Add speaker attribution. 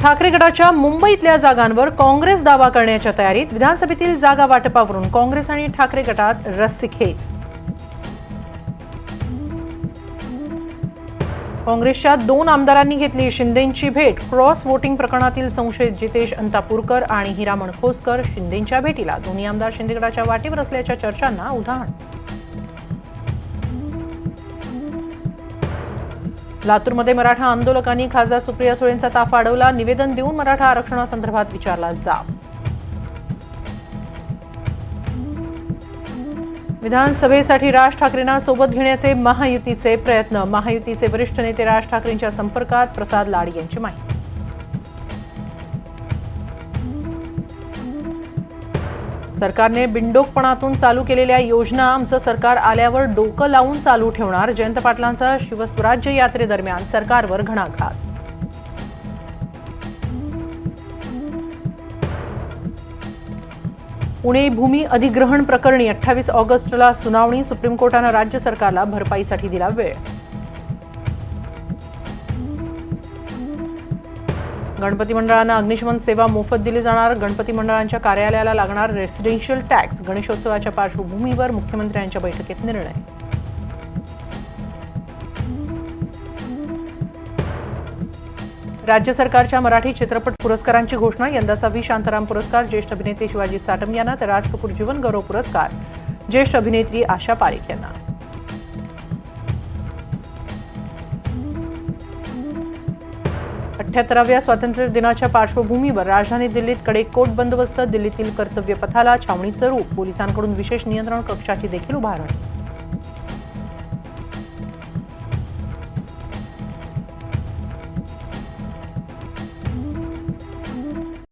Speaker 1: ठाकरे गटाच्या मुंबईतल्या जागांवर काँग्रेस दावा करण्याच्या तयारीत विधानसभेतील जागा वाटपावरून काँग्रेस आणि ठाकरे गटात रस्सीखेच काँग्रेसच्या दोन आमदारांनी घेतली शिंदेंची भेट. क्रॉस वोटिंग प्रकरणातील संशयित जितेश अंतापूरकर आणि हिरा खोसकर शिंदेंच्या भेटीला. दोन्ही आमदार शिंदे गटाच्या वाटेवर असल्याच्या चर्चांना उदाहरण लातूरमध्ये मराठा आंदोलकांनी खासदार सुप्रिया सुळेंचा ताफा अडवला. निवेदन देऊन मराठा आरक्षणासंदर्भात विचारला जाब. विधानसभेसाठी राज ठाकरेंना सोबत घेण्याचे महायुतीचे प्रयत्न. महायुतीचे वरिष्ठ नेते राज ठाकरेंच्या संपर्कात प्रसाद लाड यांची माहिती. सरकारने बिंडोकपणातून चालू केलेल्या योजना आमचं सरकार आल्यावर डोकं लावून चालू ठेवणार जयंत पाटलांचा शिवस्वराज्य यात्रेदरम्यान सरकारवर घणाघात. पुणे भूमी अधिग्रहण प्रकरणी अठ्ठावीस ऑगस्टला सुनावणी सुप्रीम कोर्टानं राज्य सरकारला भरपाईसाठी दिला वेळ. गणपती मंडळांना अग्निशमन सेवा मोफत दिली जाणार. गणपती मंडळांच्या कार्यालयाला लागणार रेसिडेन्शियल टॅक्स गणेशोत्सवाच्या पार्श्वभूमीवर मुख्यमंत्र्यांच्या बैठकीत निर्णय. राज्य सरकारच्या मराठी चित्रपट पुरस्कारांची घोषणा. यंदाचा व्ही शांताराम पुरस्कार ज्येष्ठ अभिनेते शिवाजी साटम यांना तर राज कपूर जीवन गौरव पुरस्कार. ज्येष्ठ अभिनेत्री आशा पारेख यांना. अठ्याहत्तराव्या स्वातंत्र्य दिनाच्या पार्श्वभूमीवर राजधानी दिल्लीत कडेकोट बंदोबस्त दिल्लीतील कर्तव्य पथाला छावणीचं रूप पोलिसांकडून विशेष नियंत्रण कक्षाची देखील उभारणी.